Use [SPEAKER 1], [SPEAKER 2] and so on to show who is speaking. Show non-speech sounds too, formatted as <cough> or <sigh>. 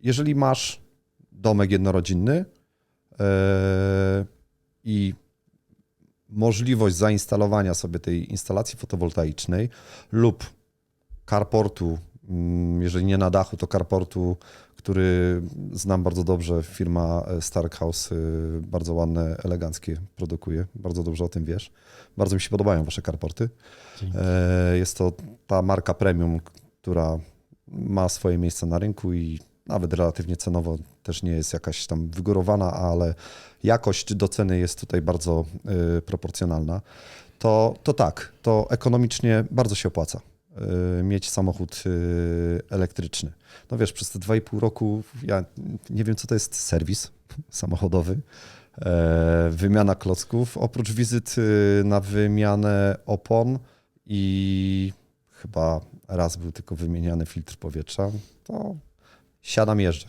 [SPEAKER 1] jeżeli masz domek jednorodzinny e, i możliwość zainstalowania sobie tej instalacji fotowoltaicznej lub carportu, mm, jeżeli nie na dachu, to carportu, który znam bardzo dobrze, firma e, Starkhouse y, bardzo ładne, eleganckie produkuje, bardzo dobrze o tym wiesz. Bardzo mi się podobają wasze carporty.
[SPEAKER 2] Dzięki.
[SPEAKER 1] E, Jest to ta marka premium, która ma swoje miejsce na rynku i nawet relatywnie cenowo też nie jest jakaś tam wygórowana, ale jakość do ceny jest tutaj bardzo y, proporcjonalna. To, to tak, to ekonomicznie bardzo się opłaca y, mieć samochód y, elektryczny. No wiesz, przez te 2,5 roku ja nie wiem, co to jest serwis <laughs> samochodowy, e, wymiana klocków, oprócz wizyt y, na wymianę opon i chyba raz był tylko wymieniany filtr powietrza, to siadam, jeżdżę.